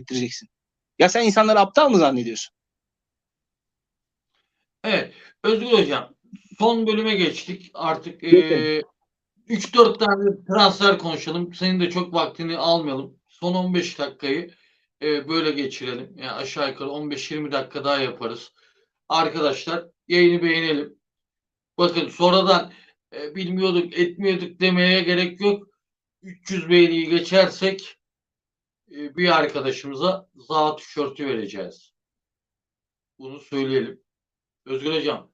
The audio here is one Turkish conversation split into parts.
ettireceksin. Ya sen insanları aptal mı zannediyorsun? Evet. Özgür Hocam son bölüme geçtik. Artık eee 3-4 tane transfer konuşalım. Senin de çok vaktini almayalım. Son 15 dakikayı eee, böyle geçirelim. Yani aşağı yukarı 15-20 dakika daha yaparız. Arkadaşlar yayını beğenelim. Bakın sonradan e, bilmiyorduk etmiyorduk demeye gerek yok. 300 beğeniyi geçersek e, bir arkadaşımıza za tişörtü vereceğiz. Bunu söyleyelim. Özgür Hocam,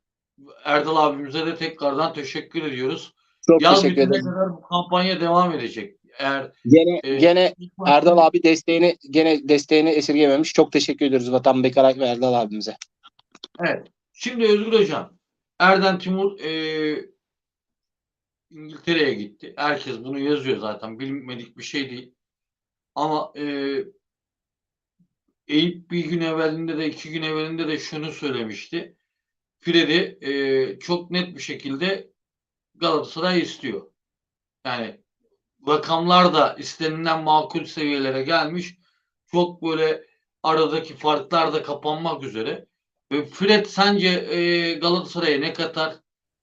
Erdal abimize de tekrardan teşekkür ediyoruz. Çok Yaz teşekkür ederim. kadar bu kampanya devam edecek. Eğer Gene, e, gene Erdal abi desteğini gene desteğini esirgememiş. Çok teşekkür ediyoruz Vatan Bekarak ve Erdal abimize. Evet. Şimdi Özgür Hocam, Erden Timur e, İngiltere'ye gitti. Herkes bunu yazıyor zaten. Bilmedik bir şey değil. Ama e, Eyüp bir gün evvelinde de iki gün evvelinde de şunu söylemişti. Fred'i e, çok net bir şekilde Galatasaray istiyor. Yani rakamlar da istenilen makul seviyelere gelmiş. Çok böyle aradaki farklar da kapanmak üzere. Ve Fred sence e, Galatasaray'a ne katar?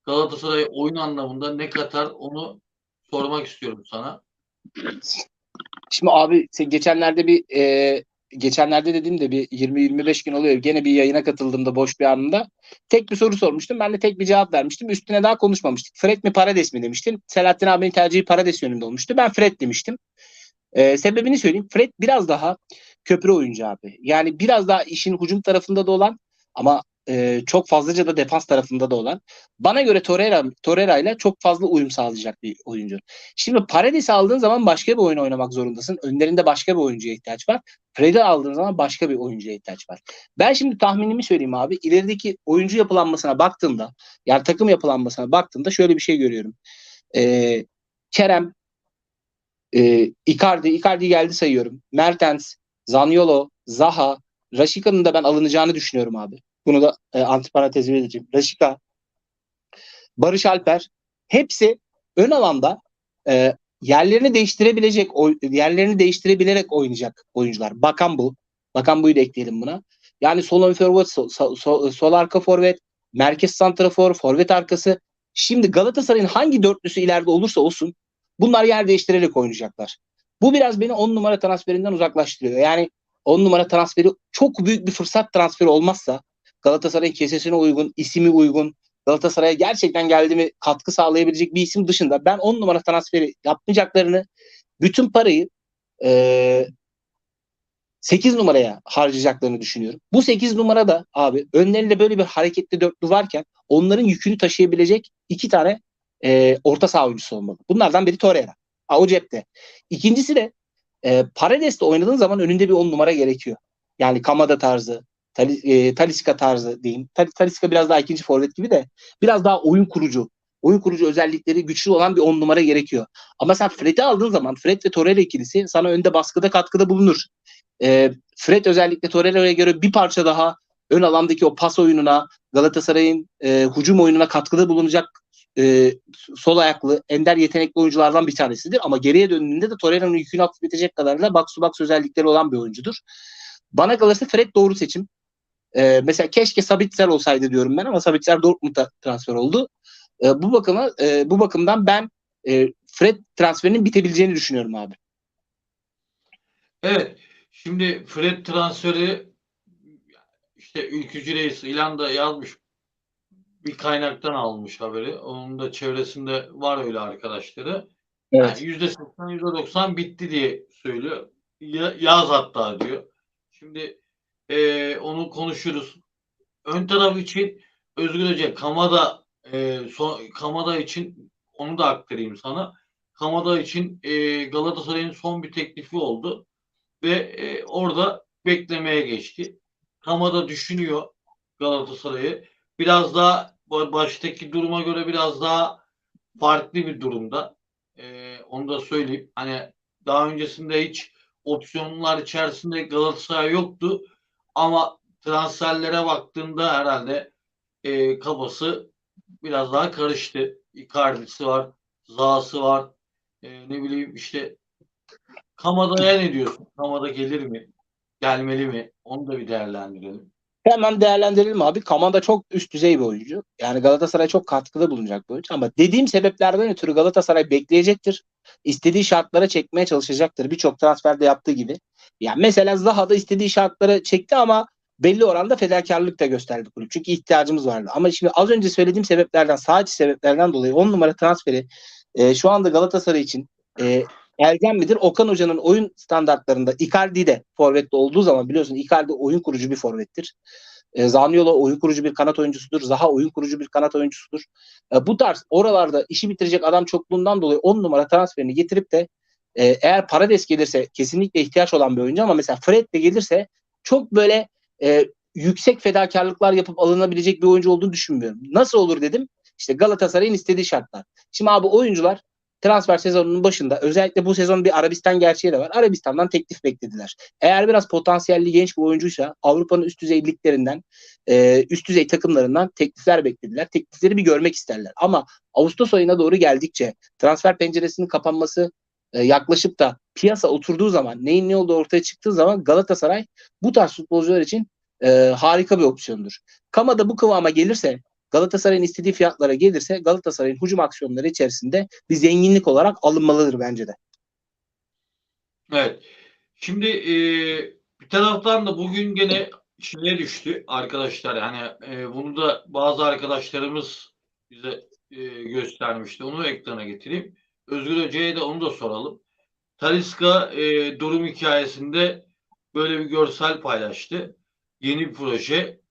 Galatasaray oyun anlamında ne katar? Onu sormak istiyorum sana. Şimdi abi geçenlerde bir e, geçenlerde dediğimde bir 20-25 gün oluyor. Gene bir yayına katıldığımda boş bir anında tek bir soru sormuştum. Ben de tek bir cevap vermiştim. Üstüne daha konuşmamıştık. Fred mi Parades mi demiştim. Selahattin abinin tercihi Parades yönünde olmuştu. Ben Fred demiştim. E, sebebini söyleyeyim. Fred biraz daha köprü oyuncu abi. Yani biraz daha işin hücum tarafında da olan ama e, çok fazlaca da defans tarafında da olan. Bana göre Torreira, Torreira ile çok fazla uyum sağlayacak bir oyuncu. Şimdi Paradis'i aldığın zaman başka bir oyun oynamak zorundasın. Önlerinde başka bir oyuncuya ihtiyaç var. Fred'i aldığın zaman başka bir oyuncuya ihtiyaç var. Ben şimdi tahminimi söyleyeyim abi. İlerideki oyuncu yapılanmasına baktığımda, yani takım yapılanmasına baktığımda şöyle bir şey görüyorum. Ee, Kerem, e, Icardi, Icardi geldi sayıyorum. Mertens, Zaniolo, Zaha, Raşika'nın da ben alınacağını düşünüyorum abi. Bunu da e, antiparantezi vereceğim. Raşika, Barış Alper hepsi ön alanda e, yerlerini değiştirebilecek, yerlerini değiştirebilerek oynayacak oyuncular. Bakan bu. Bakan buyu da ekleyelim buna. Yani sol ön forvet, sol, sol- sol- arka forvet, merkez santrafor, forvet arkası. Şimdi Galatasaray'ın hangi dörtlüsü ileride olursa olsun bunlar yer değiştirerek oynayacaklar. Bu biraz beni 10 numara transferinden uzaklaştırıyor. Yani 10 numara transferi çok büyük bir fırsat transferi olmazsa Galatasaray'ın kesesine uygun, ismi uygun, Galatasaray'a gerçekten geldi mi katkı sağlayabilecek bir isim dışında ben 10 numara transferi yapmayacaklarını bütün parayı e, 8 numaraya harcayacaklarını düşünüyorum. Bu 8 numara da abi önlerinde böyle bir hareketli dörtlü varken onların yükünü taşıyabilecek iki tane e, orta saha oyuncusu olmalı. Bunlardan biri Torreira. Ha, o cepte. İkincisi de e, Paredes'te oynadığın zaman önünde bir 10 numara gerekiyor. Yani Kamada tarzı, E, Talisca tarzı diyeyim. Tal, Talisca biraz daha ikinci forvet gibi de biraz daha oyun kurucu. Oyun kurucu özellikleri güçlü olan bir 10 numara gerekiyor. Ama sen Fred'i aldığın zaman Fred ve Torreira ikilisi sana önde baskıda katkıda bulunur. E, Fred özellikle Torreira'ya göre bir parça daha ön alandaki o pas oyununa, Galatasaray'ın e, hücum oyununa katkıda bulunacak e, sol ayaklı, ender yetenekli oyunculardan bir tanesidir. Ama geriye döndüğünde de Torreira'nın yükünü hafifletecek kadar da box to box özellikleri olan bir oyuncudur. Bana kalırsa Fred doğru seçim. Ee, mesela keşke Sabitzer olsaydı diyorum ben ama Sabitzer Dortmund'a transfer oldu. Ee, bu bakıma e, bu bakımdan ben e, Fred transferinin bitebileceğini düşünüyorum abi. Evet. Şimdi Fred transferi işte Ülkücü Reis ilan da yazmış. Bir kaynaktan almış haberi. Onun da çevresinde var öyle arkadaşları. Evet. Yani %80, %90 bitti diye söylüyor. Ya- yaz hatta diyor. Şimdi eee, onu konuşuruz. Ön taraf için Özgür Hoca Kamada eee, son, Kamada için onu da aktarayım sana. Kamada için eee, Galatasaray'ın son bir teklifi oldu ve eee, orada beklemeye geçti. Kamada düşünüyor Galatasaray'ı. Biraz daha ba- baştaki duruma göre biraz daha farklı bir durumda. Ee, onu da söyleyeyim. Hani daha öncesinde hiç opsiyonlar içerisinde Galatasaray yoktu. Ama transferlere baktığında herhalde e, kafası biraz daha karıştı. Icardi'si var, Zaha'sı var. E, ne bileyim işte Kamada'ya ne diyorsun? Kamada gelir mi? gelmeli mi? Onu da bir değerlendirelim. Hemen değerlendirelim abi. Kamada çok üst düzey bir oyuncu. Yani Galatasaray çok katkıda bulunacak bir oyuncu. Ama dediğim sebeplerden ötürü Galatasaray bekleyecektir. İstediği şartlara çekmeye çalışacaktır. Birçok transferde yaptığı gibi. Yani mesela Zaha da istediği şartlara çekti ama belli oranda fedakarlık da gösterdi kulüp. Çünkü ihtiyacımız vardı. Ama şimdi az önce söylediğim sebeplerden, sadece sebeplerden dolayı 10 numara transferi e, şu anda Galatasaray için e, elzem midir? Okan Hoca'nın oyun standartlarında Icardi de forvette olduğu zaman biliyorsun Icardi oyun kurucu bir forvettir. E, Zaniolo oyun kurucu bir kanat oyuncusudur. Zaha oyun kurucu bir kanat oyuncusudur. E, bu tarz oralarda işi bitirecek adam çokluğundan dolayı 10 numara transferini getirip de e, eğer Parades gelirse kesinlikle ihtiyaç olan bir oyuncu ama mesela Fred de gelirse çok böyle e, yüksek fedakarlıklar yapıp alınabilecek bir oyuncu olduğunu düşünmüyorum. Nasıl olur dedim. İşte Galatasaray'ın istediği şartlar. Şimdi abi oyuncular transfer sezonunun başında özellikle bu sezon bir Arabistan gerçeği de var. Arabistan'dan teklif beklediler. Eğer biraz potansiyelli genç bir oyuncuysa Avrupa'nın üst düzey liglerinden, e, üst düzey takımlarından teklifler beklediler. Teklifleri bir görmek isterler. Ama Ağustos ayına doğru geldikçe transfer penceresinin kapanması e, yaklaşıp da piyasa oturduğu zaman neyin ne olduğu ortaya çıktığı zaman Galatasaray bu tarz futbolcular için e, harika bir opsiyondur. Kamada bu kıvama gelirse Galatasaray'ın istediği fiyatlara gelirse Galatasaray'ın hücum aksiyonları içerisinde bir zenginlik olarak alınmalıdır bence de. Evet. Şimdi e, bir taraftan da bugün gene şeye düştü arkadaşlar. Yani e, bunu da bazı arkadaşlarımız bize e, göstermişti. Onu ekrana getireyim. Özgür Hoca'ya da onu da soralım. Taliska e, durum hikayesinde böyle bir görsel paylaştı. Yeni bir proje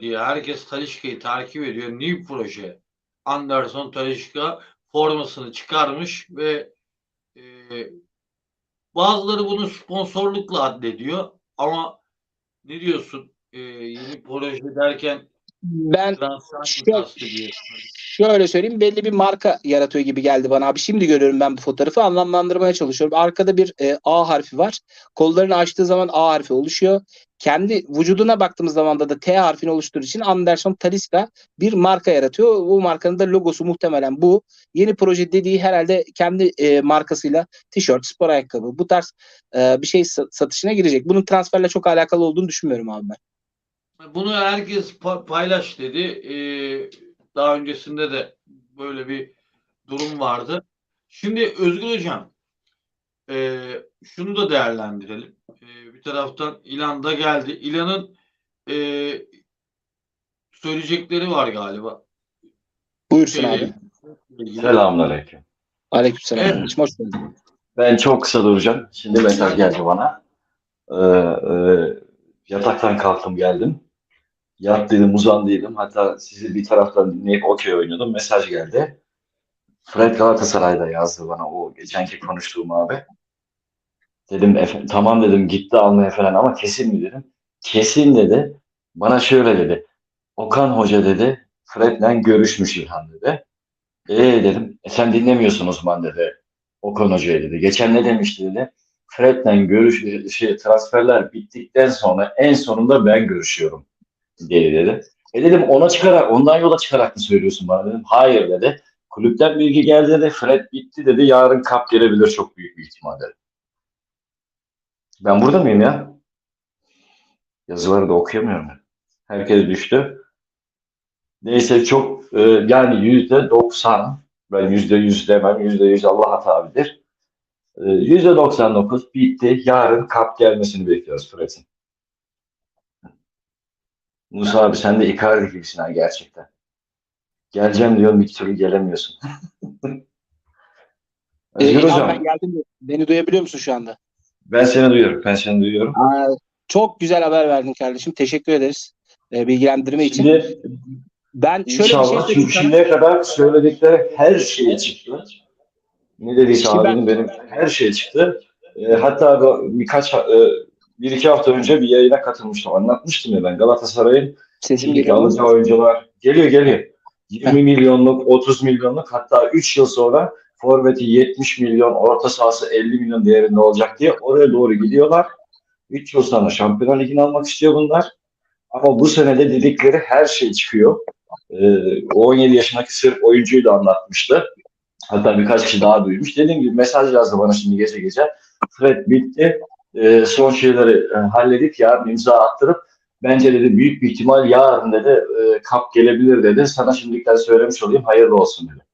diye herkes Talişka'yı takip ediyor. New proje. Anderson Talişka formasını çıkarmış ve e, bazıları bunu sponsorlukla addediyor. Ama ne diyorsun? E, yeni proje derken Ben Şöyle- şöyle söyleyeyim belli bir marka yaratıyor gibi geldi bana abi. Şimdi görüyorum ben bu fotoğrafı anlamlandırmaya çalışıyorum. Arkada bir e, A harfi var. Kollarını açtığı zaman A harfi oluşuyor. Kendi vücuduna baktığımız zaman da, T harfini oluşturduğu için Anderson Talisca bir marka yaratıyor. Bu markanın da logosu muhtemelen bu. Yeni proje dediği herhalde kendi e, markasıyla tişört, spor ayakkabı bu tarz e, bir şey sa- satışına girecek. Bunun transferle çok alakalı olduğunu düşünmüyorum abi ben. Bunu herkes pa- paylaş dedi. Ee, daha öncesinde de böyle bir durum vardı. Şimdi Özgür Hocam e, şunu da değerlendirelim. E, bir taraftan İlan da geldi. İlan'ın e, söyleyecekleri var galiba. Buyursun Şey, abi. Selamünaleyküm. Aleykümselam. Evet. Hoş geldin. Ben çok kısa duracağım. Şimdi mesaj geldi bana. Ee, e, yataktan kalktım geldim. Yattıydım, uzandıydım. Hatta sizi bir taraftan dinleyip okey oynuyordum. Mesaj geldi. Fred Galatasaray'da yazdı bana o geçenki konuştuğum abi. Dedim "Efe- tamam dedim gitti almaya falan ama kesin mi dedim. Kesin dedi. Bana şöyle dedi. Okan Hoca dedi. Fred'le görüşmüş İlhan dedi. E dedim. E sen dinlemiyorsun o zaman dedi. Okan Hoca'ya dedi. Geçen ne demişti dedi. Fred'le görüş şey, transferler bittikten sonra en sonunda ben görüşüyorum dedi dedi. E dedim ona çıkarak ondan yola çıkarak mı söylüyorsun bana dedim. Hayır dedi. Kulüpten bilgi geldi dedi. Fred bitti dedi. Yarın kap gelebilir çok büyük bir ihtimal dedi. Ben burada mıyım ya? Yazıları da okuyamıyorum. Herkes düştü. Neyse çok e, yani yüzde doksan ben yüzde yüz demem yüzde yüz Allah tabidir. E, Yüzde doksan dokuz bitti. Yarın kap gelmesini bekliyoruz Fred'in. Musa abi sen de Icardi gibisin ha gerçekten. Geleceğim diyorum bir türlü gelemiyorsun. Ee, Özgür İlhan, hocam ben geldim. Beni duyabiliyor musun şu anda? ben seni duyuyorum. Ben seni duyuyorum. Aa, çok güzel haber verdin kardeşim. Teşekkür ederiz. e, bilgilendirme için. Şimdi Ben şöyle bir şey İnşallah çünkü şimdiye kadar söyledikleri her şeye çıktı. Ne dediyse Şimdi ben- abinin benim her şeye çıktı. E, hatta birkaç e, bir iki hafta önce bir yayına katılmıştım. Anlatmıştım ya ben Galatasaray'ın Sesim geliyor. alacağı oyuncular geliyor geliyor. 20 milyonluk, 30 milyonluk hatta 3 yıl sonra forveti 70 milyon, orta sahası 50 milyon değerinde olacak diye oraya doğru gidiyorlar. 3 yıl sonra Şampiyonlar Ligi'ni almak istiyor bunlar. Ama bu senede dedikleri her şey çıkıyor. Ee, o 17 yaşındaki Sırp oyuncuyu da anlatmıştı. Hatta birkaç kişi daha duymuş. Dediğim gibi mesaj yazdı bana şimdi gece gece. Fred bitti. e, son şeyleri e, halledip yarın imza attırıp bence dedi büyük bir ihtimal yarın dedi e, kap gelebilir dedi. Sana şimdiden söylemiş olayım hayırlı olsun dedi.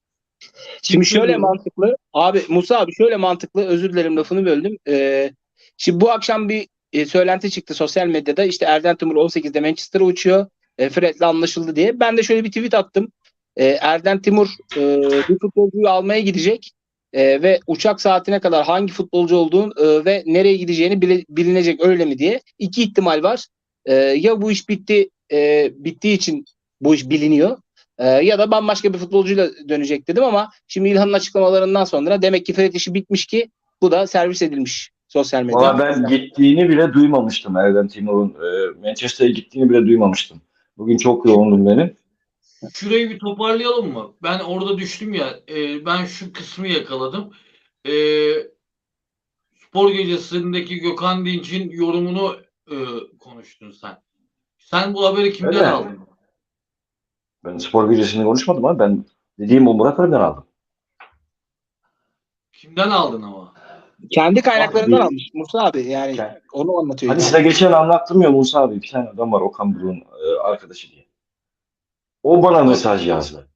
Şimdi şöyle mantıklı. Abi Musa abi şöyle mantıklı. Özür dilerim lafını böldüm. Ee, şimdi bu akşam bir e, söylenti çıktı sosyal medyada. İşte Erden Timur 18'de Manchester'a uçuyor. E, Fred'le anlaşıldı diye. Ben de şöyle bir tweet attım. E, Erden Timur e, bir futbolcuyu almaya gidecek. E, ve uçak saatine kadar hangi futbolcu olduğunu e, ve nereye gideceğini bile- bilinecek öyle mi diye. İki ihtimal var. E, ya bu iş bitti e, bittiği için bu iş biliniyor. E, ya da bambaşka bir futbolcuyla dönecek dedim ama şimdi İlhan'ın açıklamalarından sonra demek ki Fred işi bitmiş ki bu da servis edilmiş sosyal medyada. Valla ben gittiğini bile duymamıştım Erden Timur'un. E, Manchester'a gittiğini bile duymamıştım. Bugün çok yoğundum benim. Şurayı bir toparlayalım mı? Ben orada düştüm ya. e, ben şu kısmı yakaladım. E, spor gecesindeki Gökhan Dinç'in yorumunu e, konuştun sen. Sen bu haberi kimden Öyle. aldın? Ben spor gecesinde konuşmadım ama ben dediğim o Murat Alem'den aldım. Kimden aldın ama? Kendi kaynaklarından Abi, almış Musa abi yani Kend- onu anlatıyor. Hani yani. size geçen anlattım ya Musa abi bir tane adam var Okan Buruk'un e, arkadaşı diye. O bana mesaj yazdı.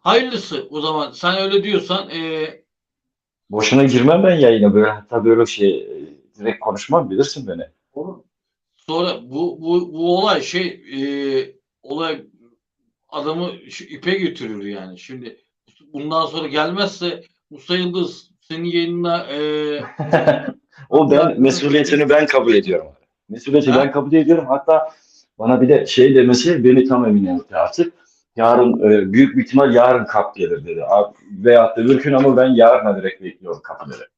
Hayırlısı o zaman. Sen öyle diyorsan e, Boşuna girmem ben yayına böyle hatta böyle şey e, direkt konuşmam bilirsin beni. sonra bu bu bu olay şey e, olay adamı şu ipe götürür yani. Şimdi bundan sonra gelmezse Musa Yıldız senin yayınına e, O ben mesuliyetini ben kabul ediyorum. Mesuliyeti Ha? ben kabul ediyorum. Hatta bana bir de şey demesi beni tam emin etti artık. Yarın e, büyük bir ihtimal yarın kap gelir dedi. Veyahut da bir gün ama ben yarına direkt bekliyorum kapıları.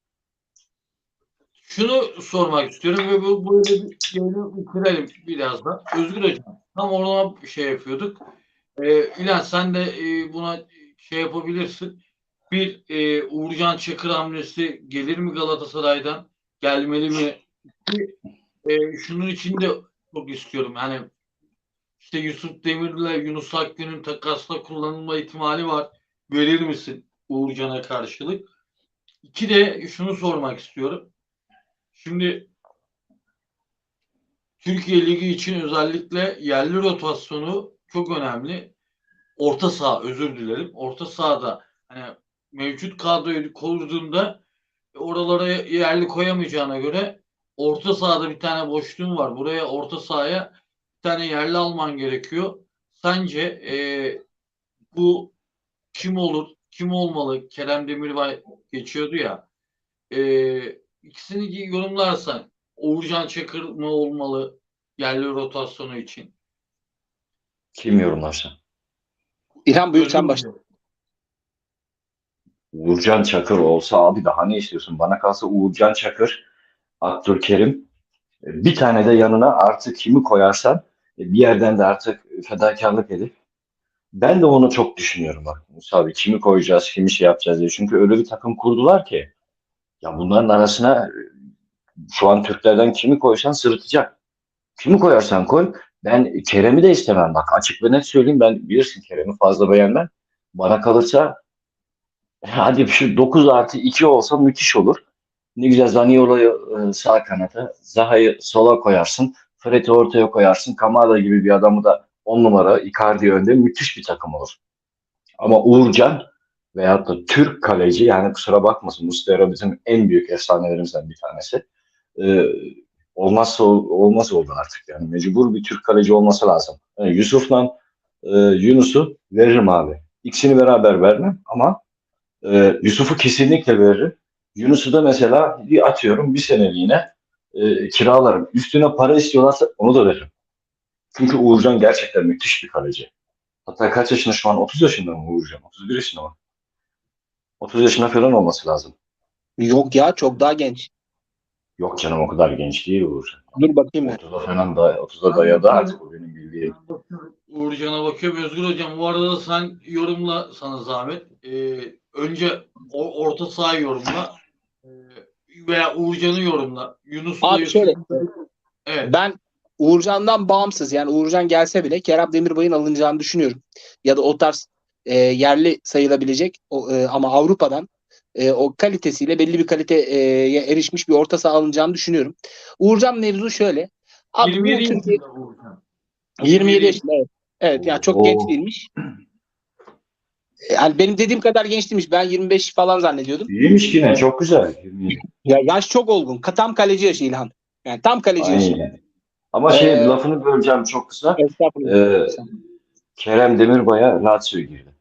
Şunu sormak istiyorum ve bu böyle bir yayını bitirelim biraz da. Özgür Hocam tam orada bir şey yapıyorduk. Ee, İlhan sen de e, buna şey yapabilirsin. Bir e, Uğurcan Çakır hamlesi gelir mi Galatasaray'dan? Gelmeli mi? E, şunun için de çok istiyorum. Hani işte Yusuf Demir'le Yunus Akgün'ün takasla kullanılma ihtimali var. Verir misin Uğurcan'a karşılık? İki de şunu sormak istiyorum. Şimdi Türkiye Ligi için özellikle yerli rotasyonu çok önemli. Orta saha özür dilerim. Orta sahada hani mevcut kadroyu kurduğunda oralara yerli koyamayacağına göre orta sahada bir tane boşluğun var. Buraya orta sahaya bir tane yerli alman gerekiyor. Sence eee, bu kim olur? Kim olmalı? Kerem Demirbay geçiyordu ya. Eee ikisini yorumlarsan Uğurcan Çakır mı olmalı yerli rotasyonu için? Kim yorumlarsa. İlhan buyur sen başla. Uğurcan Çakır olsa abi daha ne istiyorsun? Bana kalsa Uğurcan Çakır, Abdülkerim bir tane de yanına artık kimi koyarsan e, bir yerden de artık fedakarlık edip ben de onu çok düşünüyorum bak Musa abi kimi koyacağız, kimi şey yapacağız diye. Çünkü öyle bir takım kurdular ki ya bunların arasına e, şu an Türklerden kimi koysan sırıtacak. Kimi koyarsan koy. Ben Kerem'i de istemem bak açık ve net söyleyeyim ben bilirsin Kerem'i fazla beğenmem. Bana kalırsa Hadi şu 9 artı 2 olsa müthiş olur. Ne güzel Zaniolo'yu e, sağ kanata, Zaha'yı sola koyarsın, Fred'i ortaya koyarsın, Kamada gibi bir adamı da 10 numara Icardi önde müthiş bir takım olur. Ama Uğurcan veyahut da Türk kaleci yani kusura bakmasın Muslera bizim en büyük efsanelerimizden bir tanesi. E, olmazsa ol- olmaz oldu artık yani mecbur bir Türk kaleci olması lazım. Yani Yusuf'la e, Yunus'u veririm abi. İkisini beraber vermem ama ee, Yusuf'u kesinlikle veririm. Yunus'u da mesela bir atıyorum bir seneliğine e, kiralarım. Üstüne para istiyorlarsa onu da veririm. Çünkü Uğurcan gerçekten müthiş bir kaleci. Hatta kaç yaşında şu an? 30 yaşında mı Uğurcan? 31 yaşında mı? 30 yaşında falan olması lazım. Yok ya çok daha genç. Yok canım o kadar genç değil Uğurcan. Dur bakayım ben. 30'a falan da 30'a dayadı artık o benim bildiğim. Uğurcan'a bakıyorum. Özgür Hocam bu arada da sen yorumla sana zahmet. Ee, önce o, orta saha yorumla. Ee, veya Uğurcan'ı yorumla. Yunus'la Abi Yusuf'u- şöyle. Evet. Ben Uğurcan'dan bağımsız yani Uğurcan gelse bile Kerem Demirbay'ın alınacağını düşünüyorum. Ya da o tarz e, yerli sayılabilecek o, e, ama Avrupa'dan e, o kalitesiyle belli bir kaliteye erişmiş bir orta saha alınacağını düşünüyorum. Uğurcan mevzu şöyle. Abi bu 27 Türkiye- yaşında Uğurcan. 27 yaşında evet. Evet yani çok Oo. genç değilmiş. Yani benim dediğim kadar genç değilmiş. Ben 25 falan zannediyordum. İyiymiş yine çok güzel. Ya yaş çok olgun. Tam kaleci yaşı İlhan. Yani tam kaleci yaşı. Aynen. Ama şey Ee, lafını böleceğim çok kısa. Estağfurullah. Ee, Kerem Demirbay'a Lazio girdi.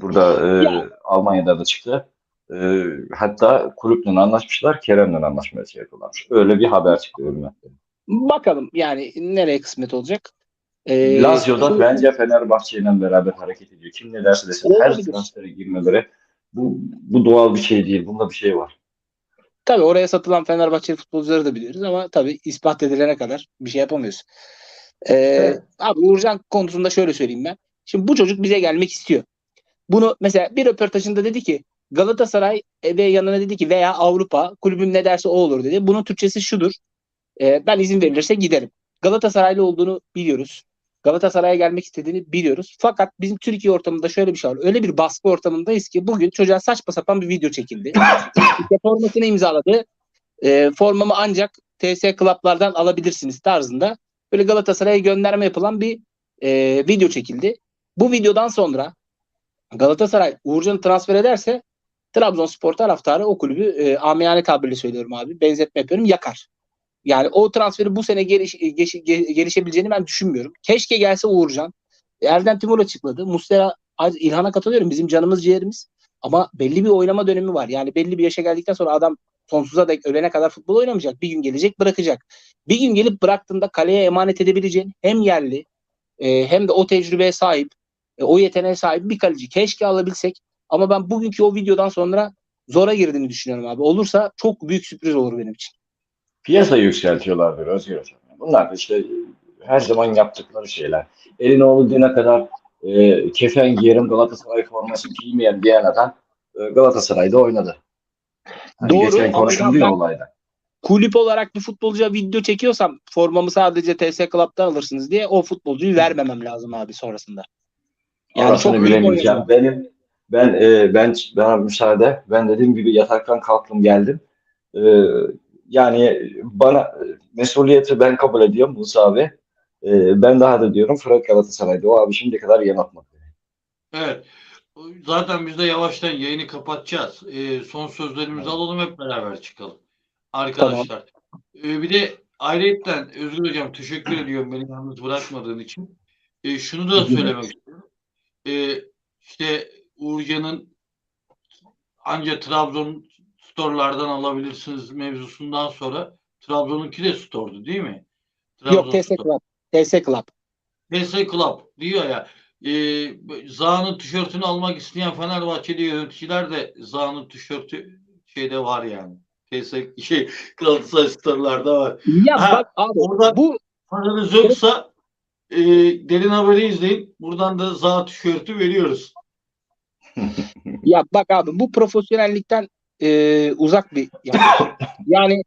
Burada e, Ya. Almanya'da da çıktı. E, hatta kulüple anlaşmışlar. Kerem'le anlaşmaya şey yapıyorlarmış. Öyle bir haber çıktı önüme. Bakalım yani nereye kısmet olacak. Ee, Lazio'da bence Fenerbahçe ile beraber hareket ediyor. Kim ne derse desin her transfere girmeleri bu, bu doğal bir şey değil. Bunda bir şey var. Tabii oraya satılan Fenerbahçeli futbolcuları da biliyoruz ama tabii ispat edilene kadar bir şey yapamıyoruz. Ee, Evet. Abi Uğurcan konusunda şöyle söyleyeyim ben. Şimdi bu çocuk bize gelmek istiyor. Bunu mesela bir röportajında dedi ki Galatasaray e, ve yanına dedi ki veya Avrupa kulübüm ne derse o olur dedi. Bunun Türkçesi şudur. Ee, ben izin verilirse giderim. Galatasaraylı olduğunu biliyoruz. Galatasaray'a gelmek istediğini biliyoruz. Fakat bizim Türkiye ortamında şöyle bir şey var. Öyle bir baskı ortamındayız ki bugün çocuğa saçma sapan bir video çekildi. Formasını imzaladı. E, formamı ancak TS Club'lardan alabilirsiniz tarzında böyle Galatasaray'a gönderme yapılan bir e, video çekildi. Bu videodan sonra Galatasaray Uğurcan'ı transfer ederse Trabzonspor taraftarı o kulübü e, amiyane tabirle söylüyorum abi benzetme yapıyorum yakar. Yani o transferi bu sene geliş, geç- ge- gelişebileceğini ben düşünmüyorum. Keşke gelse Uğurcan. Erden Timur açıkladı. Muslera İlhan'a katılıyorum. Bizim canımız ciğerimiz. Ama belli bir oynama dönemi var. Yani belli bir yaşa geldikten sonra adam sonsuza dek ölene kadar futbol oynamayacak. Bir gün gelecek bırakacak. Bir gün gelip bıraktığında kaleye emanet edebileceğin hem yerli e, hem de o tecrübeye sahip, e, o yeteneğe sahip bir kaleci. Keşke alabilsek. Ama ben bugünkü o videodan sonra zora girdiğini düşünüyorum abi. Olursa çok büyük sürpriz olur benim için. Piyasayı yükseltiyorlardır Özgür Hocam. Bunlar da işte her zaman yaptıkları şeyler. Elinoğlu düne kadar e, kefen giyerim Galatasaray forması giymeyen diyen adam e, Galatasaray'da oynadı. Hani Doğru, Geçen konuşuldu ya olayda. kulüp olarak bir futbolcuya video çekiyorsam formamı sadece TS Club'dan alırsınız diye o futbolcuyu vermemem lazım abi sonrasında. Yani Orasını çok bilemeyeceğim. Benim ben e, ben bana müsaade. Ben dediğim gibi yataktan kalktım geldim. E, yani bana e, mesuliyeti ben kabul ediyorum Musa abi. E, ben daha da diyorum Fırat Galatasaray'da. O abi şimdiye kadar yanıltmadı. Evet. Zaten biz de yavaştan yayını kapatacağız. Ee, son sözlerimizi alalım hep beraber çıkalım. Arkadaşlar. Ee, bir de ayrıyetten Özgür Hocam teşekkür ediyorum beni yalnız bırakmadığın için. Ee, şunu da söylemek istiyorum. Ee, işte Uğurcan'ın anca Trabzon storelardan alabilirsiniz mevzusundan sonra Trabzon'unki de store'du değil mi? Yok TS. Club. TS Club. PS Club diyor ya e, Zaha'nın tişörtünü almak isteyen Fenerbahçeli yöneticiler de Zaha'nın tişörtü şeyde var yani. PS şey Galatasaray store'larda var. Ya Ha, bak abi orada- bu Paranız yoksa e, derin haberi izleyin. Buradan da Zaha tişörtü veriyoruz. ya bak abi bu profesyonellikten e, uzak bir yaklaşım. yani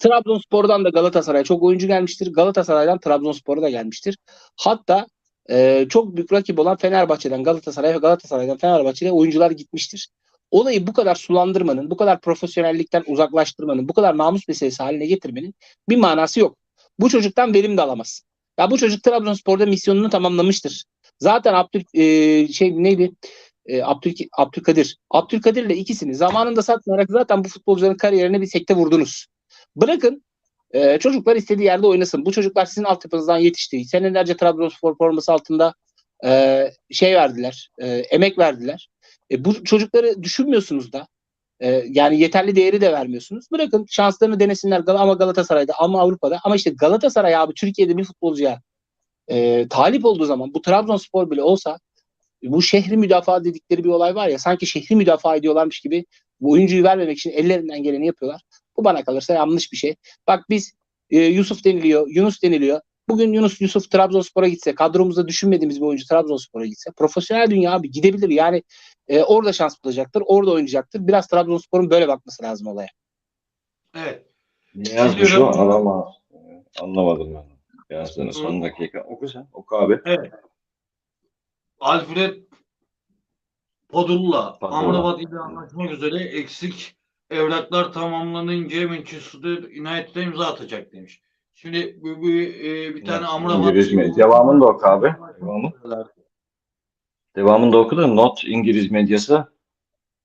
Trabzonspor'dan da Galatasaray'a çok oyuncu gelmiştir. Galatasaray'dan Trabzonspor'a da gelmiştir. Hatta e, çok büyük rakip olan Fenerbahçe'den Galatasaray'a ve Galatasaray'dan Fenerbahçe'ye oyuncular gitmiştir. Olayı bu kadar sulandırmanın, bu kadar profesyonellikten uzaklaştırmanın, bu kadar namus meselesi haline getirmenin bir manası yok. Bu çocuktan verim de alamazsın. Ya bu çocuk Trabzonspor'da misyonunu tamamlamıştır. Zaten Abdül e, şey neydi? E, Abdül, Abdülkadir. Abdülkadir ile ikisini zamanında satmayarak zaten bu futbolcuların kariyerine bir sekte vurdunuz. Bırakın e, çocuklar istediği yerde oynasın. Bu çocuklar sizin altyapınızdan yetişti. Senelerce Trabzonspor forması altında e, şey verdiler, e, emek verdiler. E, bu çocukları düşünmüyorsunuz da. E, yani yeterli değeri de vermiyorsunuz. Bırakın şanslarını denesinler ama Galatasaray'da ama Avrupa'da. Ama işte Galatasaray abi Türkiye'de bir futbolcuya e, talip olduğu zaman bu Trabzonspor bile olsa bu şehri müdafaa dedikleri bir olay var ya sanki şehri müdafaa ediyorlarmış gibi bu oyuncuyu vermemek için ellerinden geleni yapıyorlar. Bu bana kalırsa yanlış bir şey. Bak biz e, Yusuf deniliyor, Yunus deniliyor. Bugün Yunus Yusuf Trabzonspor'a gitse, kadromuzda düşünmediğimiz bir oyuncu Trabzonspor'a gitse, profesyonel dünya abi gidebilir. Yani e, orada şans bulacaktır, orada oynayacaktır. Biraz Trabzonspor'un böyle bakması lazım olaya. Evet. Ne yazmış o? Anlama. Anlamadım ben. Yazdığını son dakika. Oku sen. Oku abi. Evet. Alfred Padula. Amrabat ile anlaşmak üzere eksik evraklar tamamlanınca Manchester United'a imza atacak demiş. Şimdi bu, bu, e, bir tane Amrabat İngiliz mi? Devamını da oku abi. Devamı. Devamında oku da not İngiliz medyası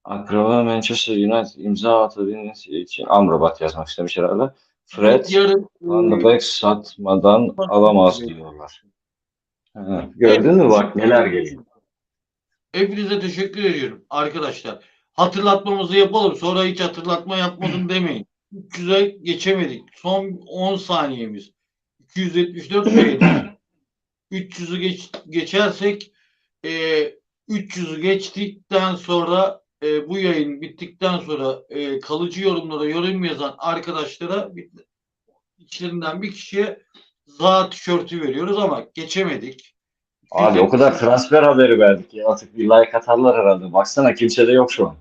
akraba Manchester United imza atabilmesi için Amrabat yazmak istemiş herhalde. Fred Yarın Van de e, Beek satmadan alamaz diyorlar. Ha, gördün mü bak neler geliyor. Hepinize teşekkür ediyorum arkadaşlar. Hatırlatmamızı yapalım. Sonra hiç hatırlatma yapmadım demeyin. 300'e geçemedik. Son 10 saniyemiz. 274 sayıydı. 300'ü geç, geçersek e, 300'ü geçtikten sonra e, bu yayın bittikten sonra e, kalıcı yorumlara yorum yazan arkadaşlara bir, içlerinden bir kişiye za tişörtü veriyoruz ama geçemedik. Abi o kadar transfer haberi verdik ya artık bir like atarlar herhalde. Baksana kimse de yok şu an.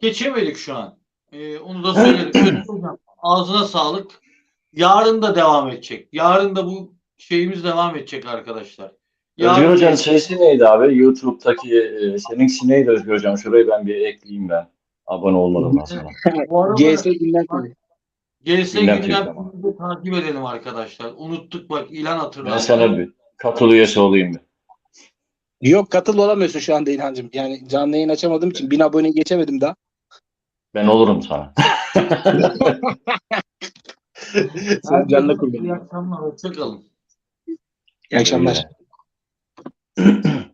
Geçemedik şu an. Ee, onu da Hocam, Ağzına sağlık. Yarın da devam edecek. Yarın da bu şeyimiz devam edecek arkadaşlar. Özgür Hoca'nın şeysi neydi abi? YouTube'daki e, seninkisi neydi Özgür Hocam? Şurayı ben bir ekleyeyim ben. Abone olmadım sonra. Bu arada GS günden sonra. GS Gündem gündem takip edelim arkadaşlar. Unuttuk bak ilan hatırlattı. Ben sana bir katıl üyesi olayım bir. Yok katıl olamıyorsun şu anda İlhancığım. Yani canlı yayın açamadığım için 1000 abone geçemedim daha. Ben olurum sana. Sen canlı İyi kullanın. akşamlar. Hoşçakalın. İyi akşamlar. ¡Gracias!